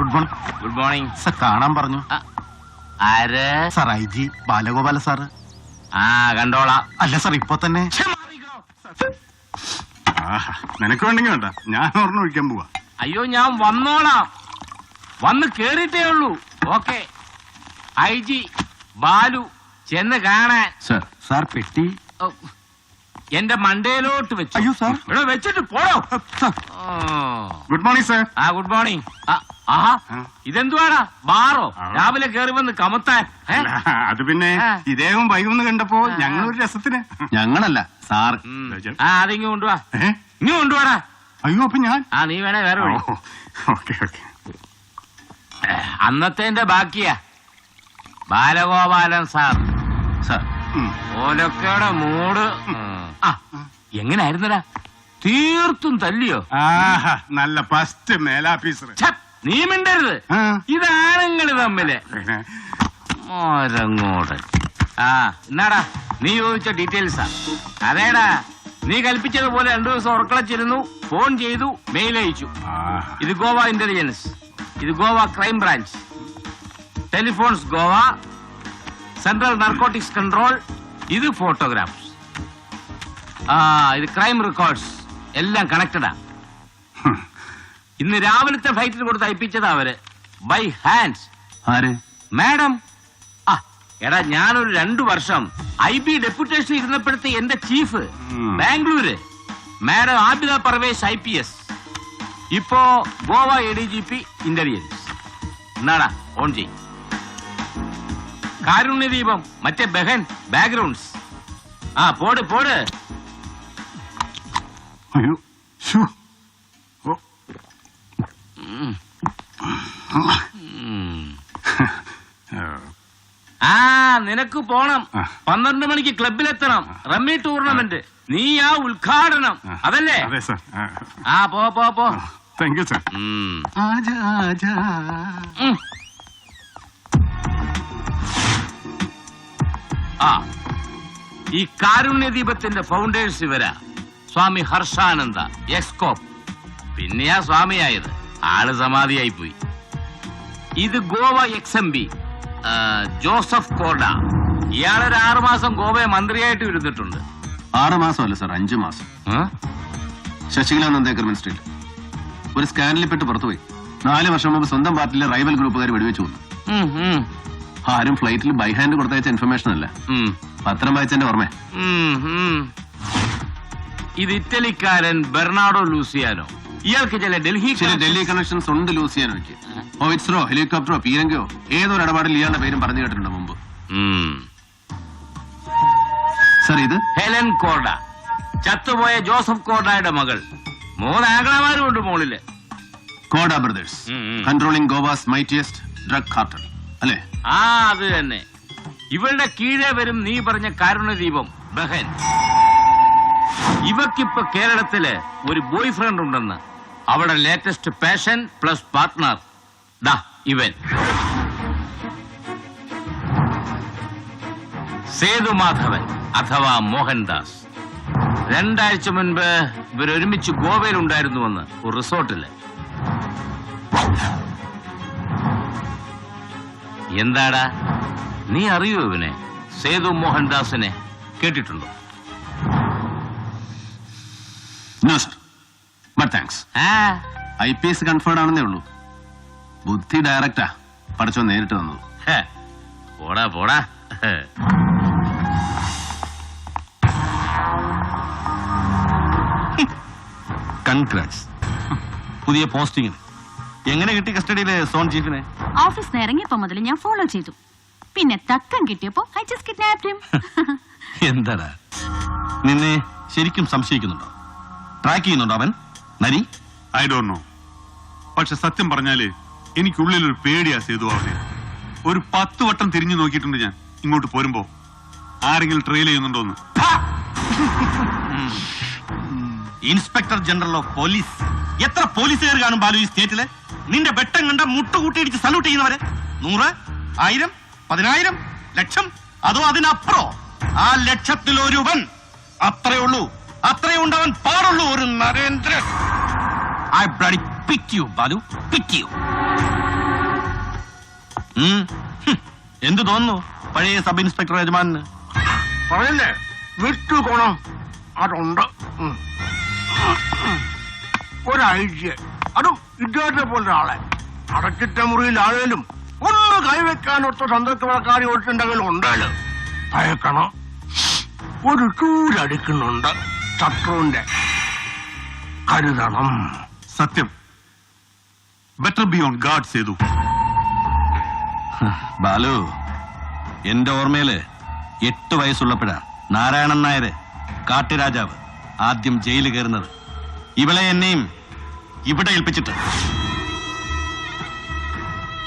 Good morning good morning sir കാണാൻ പറഞ്ഞു. ആര്? Sir I G Balagopala sir ആ കണ്ടോളാം. അല്ല സാർ ഇപ്പൊ തന്നെ. നിനക്ക് വേണ്ടെങ്കിൽ വേണ്ട. ഞാൻ ഓർമ്മ വിളിക്കാൻ പോവാ. അയ്യോ ഞാൻ വന്നോളാം. വന്ന് കേറിയിട്ടേ ഉള്ളൂ. ഓക്കെ. ഐ ജി ബാലു ചെന്ന് കാണാൻ. സാർ സാർ പെട്ടി. എന്റെ മണ്ടയിലോട്ട് വെച്ചു. അയ്യോ, സാർ. ഇവിടെ വെച്ചിട്ട് പോടോ. ഗുഡ് മോർണിംഗ് സാർ ആ ഗുഡ് മോർണിംഗ് ആഹാ ഇതെന്തുവാടാ? ബാറോ. രാവിലെ കയറി വന്ന് കമത്താൻ. അത് പിന്നെ. ഇദ്ദേഹം വൈകുന്നു കണ്ടപ്പോ ഞങ്ങളൊരു ഞങ്ങൾ ഒരു രസത്തിന്. ഞങ്ങളല്ല സാർ. ആ അതിങ്ങ് കൊണ്ടുവാ? ഇങ്ങ് കൊണ്ടുവാടാ. അയ്യോ അപ്പൊ ഞാൻ? ആ നീ വേണേ വേറെ വിളി. Okay okay. അന്നത്തെ ബാക്കിയാ. ബാലഗോപാലൻ സാർ. സാർ. ഓലൊക്കെയുടെ മൂട്. ആ എങ്ങനായിരുന്നടാ? തീർത്തും തല്ലിയോ? ആഹാ നല്ല ഫസ്റ്റ് മേലാഫീസർ നീ മിണ്ടരുത്. ഇതാണുങ്ങൾ തമ്മിൽ. മോരങ്ങോട്. ആ എന്നാടാ നീ ചോദിച്ച ഡീറ്റെയിൽസാ. അതേടാ നീ കൽപ്പിച്ചതുപോലെ രണ്ടു ദിവസം ഉറക്കളച്ചിരുന്നു ഫോൺ ചെയ്തു മെയിൽ അയച്ചു. ഇത് ഗോവ ഇന്റലിജൻസ് ഇത് Goa crime branch telephones Goa central narcotics control ഇത് ഫോട്ടോഗ്രാഫ്സ് ആ ഇത് ക്രൈം റെക്കോർഡ്സ് എല്ലാം കണക്റ്റഡാ ഇന്ന് രാവിലത്തെ ഫ്ലൈറ്റിൽ കൊടുത്ത് അയപ്പിച്ചതാ അവർ. ബൈ ഹാൻഡ്സ് ആര്? മാഡം. ആ എടാ ഞാനൊരു രണ്ടു വർഷം ഐ ബി ഡെപ്യൂട്ടേഷൻ ഇരുന്നപ്പോഴത്തെ എന്റെ chief. Bangalore. Madam Abida Parvesh I P S. ഇപ്പോ Goa A D G P intelligence. എന്നാടാ ഓൺ ചെയ് കാരുണ്യദീപം മറ്റേ ബഹൻ ബാക്ക്ഗ്രൗണ്ട്സ്. ആ പോട് പോട്. അയ്യോ. ആ, നിനക്ക് പോണം. പന്ത്രണ്ട് മണിക്ക് ക്ലബിലെത്തണം റമ്മി ടൂർണമെന്റ്. നീ ആ ഉദ്ഘാടനം. അതല്ലേ? ആ. പോ പോ പോ. താങ്ക് യു സാർ ആജാ ആജാ. ആ. ഈ കാരുണ്യദീപത്തിന്റെ ഫൗണ്ടേഴ്സ് ഇവരാ. സ്വാമി ഹർഷാനന്ദ എക്സ്കോപ്പ് പിന്നെയാ സ്വാമിയായത്. ആൾ സമാധിയായി പോയി ഇത് Goa ex M P Joseph Corda. ഇയാളൊരു ആറുമാസം ഗോവയെ മന്ത്രിയായിട്ട് ഇരുന്നിട്ടുണ്ട്. ആറ് മാസമല്ല സാർ അഞ്ചു മാസം? ശശികല നന്ദേക്കർ മിനിസ്ട്രിയിൽ ഒരു സ്കാനിൽ പെട്ട് പുറത്തുപോയി. നാല് വർഷം മുമ്പ് സ്വന്തം പാർട്ടിയിലെ റൈവൽ ഗ്രൂപ്പുകാർ വെടിവെച്ചു കൊന്നു. ആരും ഫ്ലൈറ്റിൽ ബൈ ഹാൻഡ് കൊടുത്തയച്ച ഇൻഫർമേഷൻ അല്ല. പത്രം വായിച്ചെന്റെ ഓർമ്മ. ഇത് ഇറ്റലിക്കാരൻ ബെർണാഡോ ലൂസിയാനോ. ഇയാൾക്ക് ചില ഡൽഹി ചില ഡൽഹി കണക്ഷൻസ് ഉണ്ട് ലൂസിയാനോയ്ക്ക് ഓഫീസറോ ഹെലികോപ്റ്ററോ പീരങ്കയോ? ഏതൊരു ഇടപാടിൽ ഇയാളുടെ പേരും പറഞ്ഞു കേട്ടിട്ടുണ്ട് മുമ്പ്. സാർ ഇത്? Helen Korda. ചത്തുപോയ ജോസഫ് കോർഡയുടെ മകൾ. മൂന്ന് ആംഗ്ലമാരും ഉണ്ട് മുകളിൽ Corda brothers. Controlling Goa's mightiest drug cartel അല്ലേ? ആ അത് തന്നെ. ഇവളുടെ കീഴെ വരും നീ പറഞ്ഞ കാരുണ്യദീപം ബഹൻ. ഇവക്കിപ്പോ കേരളത്തിൽ ഒരു ബോയ് ഫ്രണ്ട് ഉണ്ടെന്ന്. അവിടെ ലേറ്റസ്റ്റ് പാഷൻ പ്ലസ് പാർട്ട്ണർ ദാ ഇവൻ. സേതു മാധവൻ അഥവാ മോഹൻദാസ്. രണ്ടാഴ്ച മുൻപ് ഇവരൊരുമിച്ച് ഗോവയിൽ ഉണ്ടായിരുന്നുവെന്ന് ഒരു റിസോർട്ടിൽ. എന്താടാ? നീ അറിയോ ഇവനെ? സേതു മോഹൻദാസിനെ കേട്ടിട്ടുണ്ടോ? ഐ പി എസ് കൺഫേർഡ് ആണെന്നേ ഉള്ളൂ. ബുദ്ധി ഡയറക്റ്റാ പഠിച്ചോ നേരിട്ട് വന്നു. ഹെ, പോടാ പോടാ. കൺഗ്രാറ്റ്സ്. പുതിയ പോസ്റ്റിംഗിന് എങ്ങനെ കിട്ടി കസ്റ്റഡിയിലെ സോൺ ചീഫിനെ? ഓഫീസ് നിന്ന് ഇറങ്ങിയപ്പോ മുതൽ ഞാൻ ഫോളോ ചെയ്തു. പിന്നെ തക്കം കിട്ടിയപ്പോ ഐ ജസ്റ്റ് കിഡ്നാപ്ഡ് ഹിം എന്താടാ? നിന്നെ ശരിക്കും സംശയിക്കുന്നുണ്ടോ? ട്രാക്ക് ചെയ്യുന്നുണ്ടോ അവൻ? നരി? ഐ ഡോ നോ പക്ഷെ സത്യം പറഞ്ഞാൽ എനിക്കുള്ളിൽ ഒരു പേടിയാ സേതു അവനെ ഒരു പത്ത് വട്ടം തിരിഞ്ഞു നോക്കിയിട്ടുണ്ട് ഞാൻ. ഇങ്ങോട്ട് പോരുമ്പോ ആരെങ്കിലും trail ചെയ്യുന്നുണ്ടോന്ന്. Inspector general of police. എത്ര പോലീസുകാർ കാണും ബാലു ഈ സ്റ്റേറ്റിൽ? നിന്റെ വെട്ടം കണ്ട മുട്ടുകൂട്ടിയിടിച്ച് സല്യൂട്ട് ചെയ്യുന്നവരെ. നൂറ് ആയിരം പതിനായിരം ലക്ഷം അതോ അതിനപ്പുറോ? ആ ലക്ഷത്തിലൊരുവൻ അത്രയുള്ളൂ. അത്രയുണ്ടവൻ പാടുള്ളൂ ഒരു Narendran. I bloody pick you, you ഉം. ഹും. എന്ത് തോന്നുന്നു? പഴയ സബ് ഇൻസ്പെക്ടർ യജമാനന്? പറയല്ലേ വിട്ടു ഗുണം അതുണ്ട്. ഉം. ഒരു ഐഡിയ അതും ഇദ്ദേഹത്തെ പോലെ ആളെ. അടച്ചിട്ട മുറിയിൽ ആളേലും ഒന്ന് കൈവെക്കാനൊത്ത സന്തോഷക്കാരി ഒട്ടുണ്ടെങ്കിലും ഉണ്ടല്ലോ അയക്കണം ഒരു ചൂരടിക്കുന്നുണ്ട്. ശത്രുവിന്റെ കരുതണം. സത്യം. Better be on guard Sethu. Balu എന്റെ ഓർമ്മയിൽ എട്ട് വയസ്സുള്ളപ്പോഴാ നാരായണൻ നായര് കാട്ടുരാജാവ് ആദ്യം ജയിലിൽ കയറുന്നത്. ഇവളെ എന്നെയും ഇവിടെ ഏൽപ്പിച്ചിട്ട്.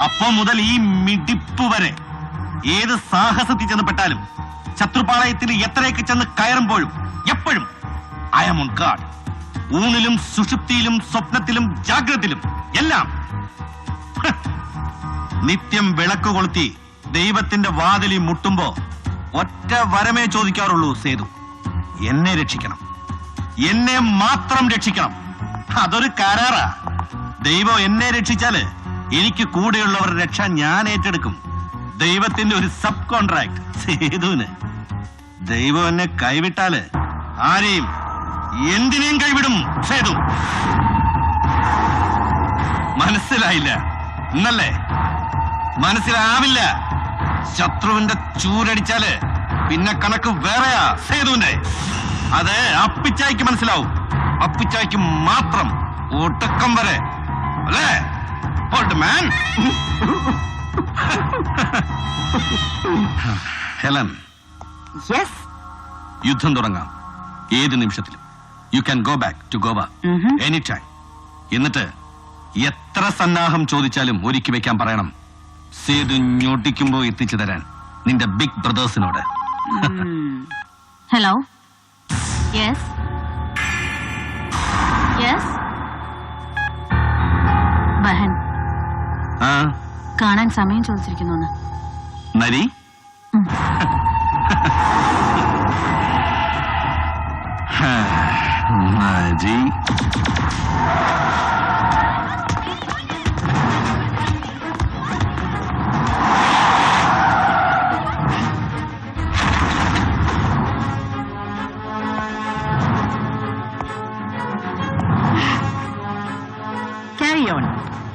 അപ്പൊ മുതൽ ഈ മിടിപ്പ് വരെ ഏത് സാഹസത്തിൽ ചെന്ന് പെട്ടാലും ശത്രുപാളയത്തിൽ എത്രയൊക്കെ ചെന്ന് കയറുമ്പോഴും എപ്പോഴും ഐ ആം ഓൺ ഗാഡ് ഊണിലും സുഷുപ്തിയിലും സ്വപ്നത്തിലും ജാഗ്രതയിലും എല്ലാം. നിത്യം വിളക്ക് കൊളുത്തി ദൈവത്തിന്റെ വാതിലി മുട്ടുമ്പോ ഒറ്റ വരമേ ചോദിക്കാറുള്ളൂ സേതു. എന്നെ രക്ഷിക്കണം. എന്നെ മാത്രം രക്ഷിക്കണം. അതൊരു കരാറാ. ദൈവം എന്നെ രക്ഷിച്ചാൽ എനിക്ക് കൂടെയുള്ളവർ രക്ഷ ഞാൻ ഏറ്റെടുക്കും. ദൈവത്തിന്റെ ഒരു സബ് കോൺട്രാക്ട് സേതുവിന്. ദൈവം എന്നെ കൈവിട്ടാൽ ആരെയും എന്തിനേയും കൈവിടും സേതു. മനസ്സിലായില്ല. ഇന്നല്ലേ? മനസ്സിലാവില്ല. ശത്രുവിന്റെ ചൂരടിച്ചാൽ പിന്നെ കണക്ക് വേറെയാ സേതുവിന്റെ. അത് അപ്പിച്ചായ്ക്ക് മനസ്സിലാവും. അപ്പിച്ചായ്ക്ക് മാത്രം ഒടുക്കം വരെ. അല്ലേ? Old man Helen. യുദ്ധം തുടങ്ങാം. ഏത് നിമിഷത്തിലും. You can go back to Goa any time എന്നിട്ട് എത്ര സന്നാഹം ചോദിച്ചാലും ഒരുക്കി വെക്കാൻ പറയണം. സേതു ഞൊട്ടിക്കുമ്പോ എത്തിച്ചു തരാൻ നിന്റെ ബിഗ് ബ്രദേഴ്സിനോട് ഹലോ യെസ് യെസ് ബഹൻ ആ? കാണാൻ സമയം ചോദിച്ചിരിക്കുന്നു നരി? Ready?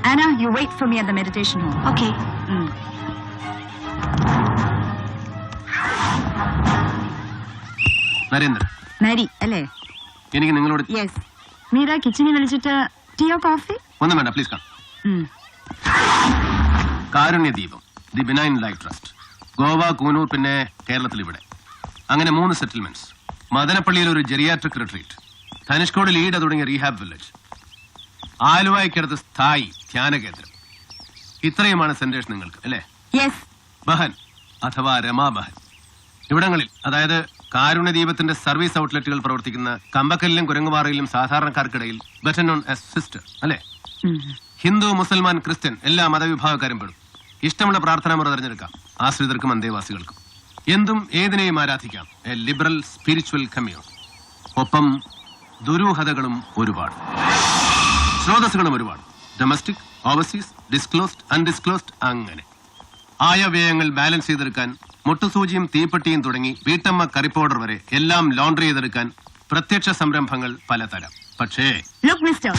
Anna, you wait for me at the meditation hall. Okay. Mm. Narendra. Nari. എനിക്ക് നിങ്ങളോട് യെസ് മീര കിച്ചണിൽ വിളിച്ചിട്ട് ടീയോ കോഫി ഒന്നും വേണ്ട please come Karunya Deepam the benign life trust Goa Coonoor പിന്നെ കേരളത്തിൽ ഇവിടെ. അങ്ങനെ മൂന്ന് സെറ്റിൽമെന്റ്സ് മദനപ്പള്ളിയിൽ ഒരു ജെറിയാട്രിക് റിട്രീറ്റ് ധനുഷ്കോട് ലീഡ തുടങ്ങിയ റീഹാബ് വില്ലേജ് ആലുവായ്ക്കടുത്ത് സ്ഥായി ധ്യാന കേന്ദ്രം. ഇത്രയുമാണ് സെന്റേഴ്സ് നിങ്ങൾക്ക് അല്ലേ? ബഹൻ അഥവാ രമാ ബഹൻ. ഇവിടങ്ങളിൽ അതായത് കാരുണ്യ ദീപത്തിന്റെ സർവീസ് ഔട്ട്ലെറ്റുകൾ പ്രവർത്തിക്കുന്ന കമ്പക്കല്ലിലും കുരങ്ങുപാറയിലും സാധാരണക്കാർക്കിടയിൽ ബെറ്റർ നോൺ എസ് സിസ്റ്റർ അല്ലേ? ഹിന്ദു മുസൽമാൻ ക്രിസ്ത്യൻ എല്ലാ മതവിഭാഗക്കാരും പെടും. ഇഷ്ടമുള്ള പ്രാർത്ഥനാ മുറ തിരഞ്ഞെടുക്കാം. ആശ്രിതർക്കും അന്തേവാസികൾക്കും. എന്തും ഏതിനെയും ആരാധിക്കാം. എ ലിബറൽ സ്പിരിച്വൽ കമ്മ്യൂൺ ഒപ്പം ദുരൂഹതകളും ഒരുപാട്. സ്രോതസ്സുകളും ഒരുപാട്. ഡൊമസ്റ്റിക് ഓവർസീസ് ഡിസ്ക്ലോസ്ഡ് അൺഡിസ്ക്ലോസ്ഡ് അങ്ങനെ. ആയവ്യയങ്ങൾ ബാലൻസ് ചെയ്തെടുക്കാൻ മുട്ടുസൂചിയും തീപ്പെട്ടിയും തുടങ്ങി വീട്ടമ്മ കറി പൗഡർ വരെ എല്ലാം ലോണ്ടറി ചെയ്തെടുക്കാൻ പ്രത്യക്ഷ സംരംഭങ്ങൾ പലതരം. പക്ഷേ ലുക്ക് മിസ്റ്റർ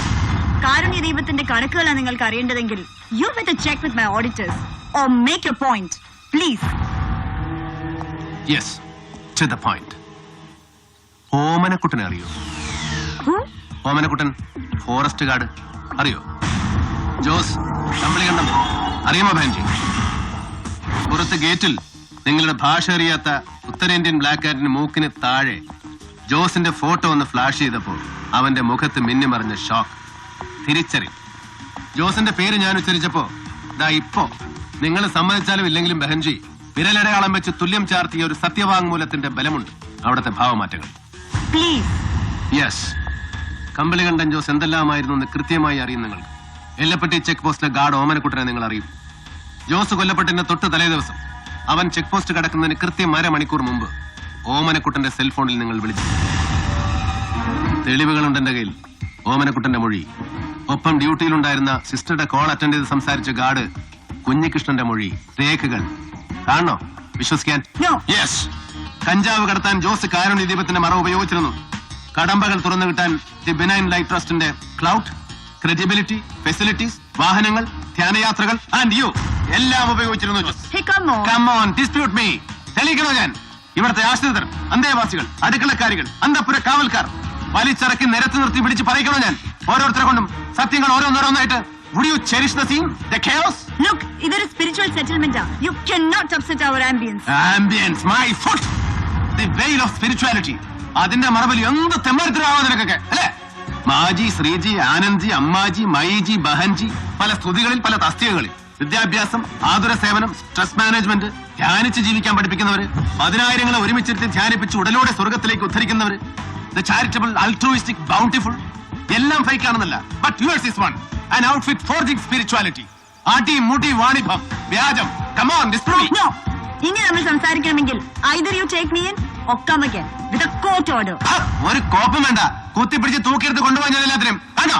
കാരുണ്യ ദൈവത്തിന്റെ കണക്കുകളാണ് നിങ്ങൾക്ക് അറിയേണ്ടതെങ്കിൽ you with check with my auditors or make a point please yes to the point ഓമനക്കുട്ടനെ അറിയോ? Omanakuttan forest guard. അറിയോ? ജോസ് കമ്പിളികണ്ഠം അറിയാമോ ബാൻജി പുറത്ത് ഗേറ്റിൽ നിങ്ങളുടെ ഭാഷ അറിയാത്ത ഉത്തരേന്ത്യൻ ബ്ലാക്ക് ആറ്റിന് മൂക്കിന് താഴെ ജോസിന്റെ ഫോട്ടോ ഒന്ന് ഫ്ലാഷ് ചെയ്തപ്പോൾ അവന്റെ മുഖത്ത് മിന്നിമറിഞ്ഞ ഷോക്ക് തിരിച്ചറി. ജോസിന്റെ പേര് ഞാൻ ഉച്ചരിച്ചപ്പോ ദാ ഇപ്പോ. നിങ്ങൾ സമ്മതിച്ചാലും ഇല്ലെങ്കിലും ബഹൻജി വിരലടയാളം വെച്ച് തുല്യം ചാർത്തിയ ഒരു സത്യവാങ്മൂലത്തിന്റെ ബലമുണ്ട്. അവിടുത്തെ ഭാവമാറ്റങ്ങൾ. പ്ലീസ് യെസ് കമ്പളികണ്ഠൻ ജോസ് എന്തെല്ലാമായിരുന്നു എന്ന് കൃത്യമായി അറിയും നിങ്ങൾക്ക്. എല്ലപ്പെട്ടി ചെക്ക് പോസ്റ്റിലെ ഗാർഡ് ഓമനക്കുട്ടനെ നിങ്ങൾ അറിയും. ജോസ് കൊല്ലപ്പെട്ടിന്റെ തൊട്ട് തലേ ദിവസം. അവൻ ചെക്ക് പോസ്റ്റ് കടക്കുന്നതിന് കൃത്യം അരമണിക്കൂർ മുമ്പ് ഓമനക്കുട്ടന്റെ സെൽഫോണിൽ നിങ്ങൾ വിളിച്ചു. തെളിവുകളുണ്ട് എന്റെ കയ്യിൽ. ഓമനക്കുട്ടന്റെ മൊഴി. ഒപ്പം ഡ്യൂട്ടിയിലുണ്ടായിരുന്ന സിസ്റ്ററുടെ കോൾ അറ്റൻഡ് ചെയ്ത് സംസാരിച്ച ഗാർഡ് കുഞ്ഞികൃഷ്ണന്റെ മൊഴി. രേഖകൾ. കാണണോ? വിശ്വസിക്കാൻ. യെസ് കഞ്ചാവ് കടത്താൻ ജോസ് കാരുണ്യ ദീപത്തിന്റെ മറ ഉപയോഗിച്ചിരുന്നു. കടമ്പകൾ തുറന്നു കിട്ടാൻ ദി ബിനൈൻ ലൈഫ് ട്രസ്റ്റിന്റെ ക്ലൗഡ് ക്രെഡിബിലിറ്റി ഫെസിലിറ്റീസ് വാഹനങ്ങൾ ധ്യാനയാത്രകൾ ആൻഡ് യു. എല്ലാം ഉപയോഗിച്ചിരുന്നു dispute me. തെളിയിക്കണോ ഞാൻ ഇവിടുത്തെ ആശ്രിതർ അന്തേവാസികൾ അടുക്കളക്കാരികൾ അന്തപുര കാവൽക്കാർ വലിച്ചിറക്കി നിരത്തി നിർത്തി പിടിച്ച് പറയിക്കണോ ഞാൻ ഓരോരുത്തരെ കൊണ്ടും സത്യങ്ങൾ ഓരോന്നോരോന്നായിട്ട് Would you cherish the scene? The chaos? Look, ഇതൊരു spiritual settlement You cannot upset our ambience. Ambience, my foot! The veil of spirituality. അതിന്റെ മറവിൽ എന്ത് തെമ്മരത്തിലാവാ നിനക്കൊക്കെ അല്ലേ മാജി ശ്രീജി ആനന്ദ്ജി അമ്മാജി മൈജി ബഹൻജി പല സ്തുതികളിൽ പല തസ്തികകളിൽ വിദ്യാഭ്യാസം ആതുര സേവനം സ്ട്രെസ് മാനേജ്മെന്റ് ധ്യാനിച്ച് ജീവിക്കാൻ പഠിപ്പിക്കുന്നവര് പതിനായിരങ്ങളെ ഒരുമിച്ചിരുത്തി ധ്യാനിപ്പിച്ച് ഉടലോടെ സ്വർഗത്തിലേക്ക് ഉദ്ധരിക്കുന്നവര് ദ ചാരിറ്റബിൾ അൾട്രോയിസ്റ്റിക് ബൗണ്ടിഫുൾ എല്ലാം fake ആണെന്നല്ല. But yours is one an outfit forging spirituality ആട്ടി മുട്ടി വാണിഭം വ്യാജം. Come on No. ഇനി നമ്മൾ സംസാരിക്കണമെങ്കിൽ either you take me in or come again with a court order. ഒരു കോപ്പം വേണ്ട. കുത്തിപ്പിടിച്ച് തൂക്കിയെടുത്ത് കൊണ്ടുപോകാൻ ഞാൻ എല്ലാത്തിനും ഹലോ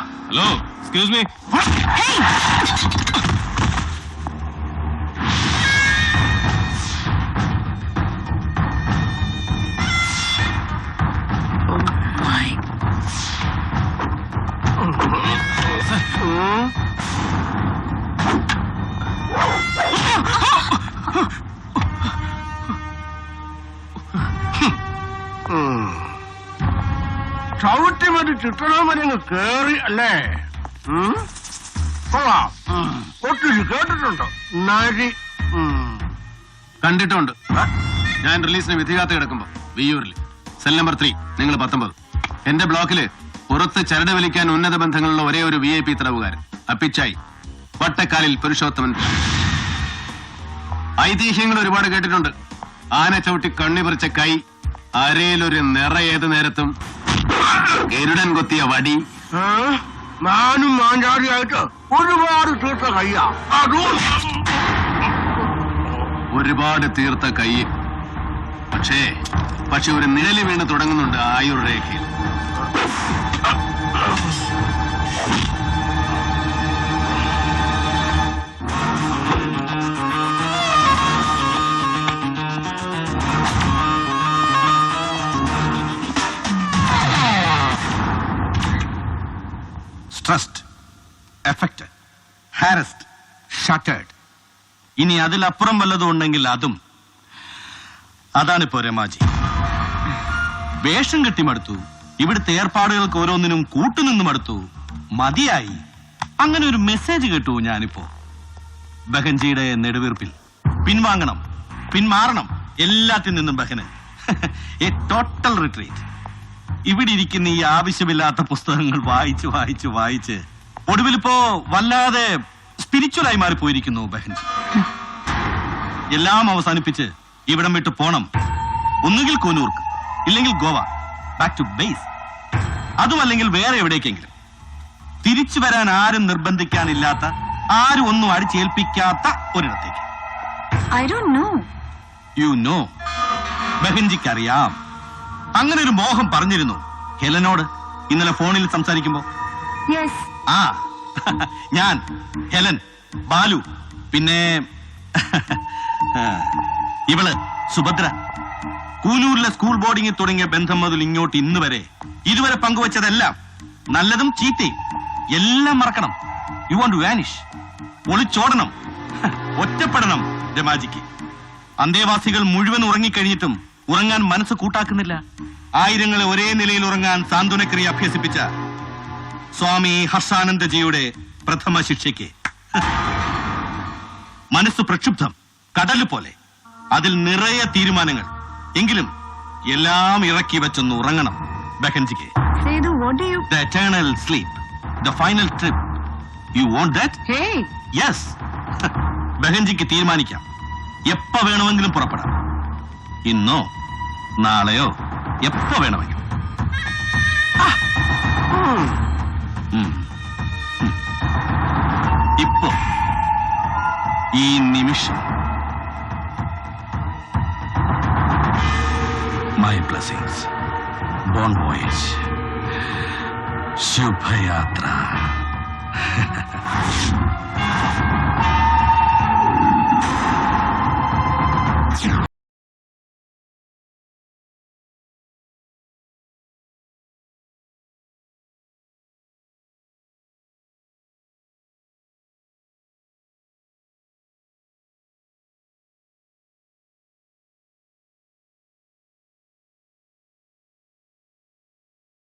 എക്സ്ക്യൂസ് മീ മതി ചുറ്റണം അങ്ങ് കേറി അല്ലേ? കൊള്ളാം. ഒത്തിരി കേട്ടിട്ടുണ്ടോ. നരി. കണ്ടിട്ടുണ്ട്. ഞാൻ റിലീസിന് വിധികാത്ത കിടക്കുമ്പോ വിയൂരിൽ സെൽ നമ്പർ ത്രീ നിങ്ങൾ പത്തൊമ്പത്. എന്റെ ബ്ലോക്കിൽ പുറത്ത് ചരട് വലിക്കാൻ ഉന്നത ബന്ധങ്ങളുള്ള ഒരേ ഒരു വി ഐ പി തടവുകാരൻ അപ്പിച്ചായി. വട്ടക്കാലിൽ പുരുഷോത്തമൻ. ഐതിഹ്യങ്ങൾ ഒരുപാട് കേട്ടിട്ടുണ്ട്. ആന ചവിട്ടി കണ്ണി പറിച്ച കൈ അരയിലൊരു നിറ ഏത് നേരത്തും ഗരുഡൻ കൊത്തിയ വടി. മാനും ഞാനും മാഞ്ചാടിയായിട്ട് ഒരുപാട് തീർത്ത കയ്യാ. ഒരുപാട് തീർത്ത കൈ പക്ഷേ പക്ഷെ ഒരു നിഴൽ വീണ് തുടങ്ങുന്നുണ്ട് ആയുർ എഫക്റ്റഡ് ഹാരസ്ഡ് ഷട്ടേഡ് ഇനി അതിലപ്പുറം വല്ലതും ഉണ്ടെങ്കിൽ അതും. അതാണിപ്പോ രമാജി. വേഷം കെട്ടിമടുത്തു ഇവിടുത്തെ ഏർപ്പാടുകൾക്ക് ഓരോന്നിനും കൂട്ടുനിന്ന് മടുത്തു. മതിയായി. അങ്ങനെ ഒരു മെസ്സേജ് കേട്ടു ഞാനിപ്പോ. ബഹൻജിയുടെ നെടുവീർപ്പിൽ. പിൻവാങ്ങണം പിന്മാറണം എല്ലാത്തിൽ നിന്നും ബഹന്. എ ടോട്ടൽ റിട്രീറ്റ് ഇവിടെ ഇരിക്കുന്ന ഈ ആവശ്യമില്ലാത്ത പുസ്തകങ്ങൾ വായിച്ച് വായിച്ച് വായിച്ച് ഒടുവിൽ ഇപ്പോ വല്ലാതെ സ്പിരിച്വലായി മാറിപ്പോയിരിക്കുന്നു ബഹൻജി എല്ലാം അവസാനിപ്പിച്ച് ഇവിടം വിട്ട് പോണം. ഒന്നുകിൽ കൂനൂർക്ക് ഇല്ലെങ്കിൽ ഗോവ. ബാക്ക് ടു ബേസ് അതുമല്ലെങ്കിൽ വേറെ എവിടേക്കെങ്കിലും. തിരിച്ചു വരാൻ ആരും നിർബന്ധിക്കാനില്ലാത്ത ആരും ഒന്നും അടിച്ചേൽപ്പിക്കാത്ത ഒരിടത്തേക്ക്. I don't know you know ബഹൻജിക്ക് അറിയാം അങ്ങനെ ഒരു മോഹം പറഞ്ഞിരുന്നു. ഹെലനോട് ഇന്നലെ ഫോണിൽ സംസാരിക്കുമ്പോ. Yes. ആ ഞാൻ ഹെലൻ ബാലു പിന്നെ ഇവൾ സുഭദ്ര. കൂലൂരിലെ സ്കൂൾ ബോർഡിംഗിൽ തുടങ്ങിയ ബന്ധം മുതൽ ഇങ്ങോട്ട് ഇന്ന് വരെ ഇതുവരെ പങ്കുവച്ചതെല്ലാം നല്ലതും ചീത്തയും. എല്ലാം മറക്കണം. You want to vanish ഒളിച്ചോടണം. ഒറ്റപ്പെടണം രമാജിക്ക്. അന്തേവാസികൾ മുഴുവൻ ഉറങ്ങിക്കഴിഞ്ഞിട്ടും ഉറങ്ങാൻ മനസ്സ് കൂട്ടാക്കുന്നില്ല. ആയിരങ്ങളെ ഒരേ നിലയിൽ ഉറങ്ങാൻ സാന്ത്വനക്രിയ അഭ്യസിപ്പിച്ച സ്വാമി ഹർഷാനന്ദജിയുടെ പ്രഥമ ശിക്ഷയ്ക്ക്. മനസ്സ് പ്രക്ഷുബ്ധം കടൽ പോലെ. അതിൽ നിറയെ തീരുമാനങ്ങൾ. എങ്കിലും എല്ലാം ഇറക്കി വെച്ചൊന്ന് ഉറങ്ങണം ബഹൻജിക്ക്. The eternal sleep the final trip you want that! Yes ബഹൻജിക്ക് തീരുമാനിക്കാം. എപ്പോ വേണമെങ്കിലും പുറപ്പെടാം. ഇന്നോ നാളെയോ എപ്പോ വേണമെങ്കിലും. ഈ നിമിഷം. My blessings bon voyage ശുഭയാത്ര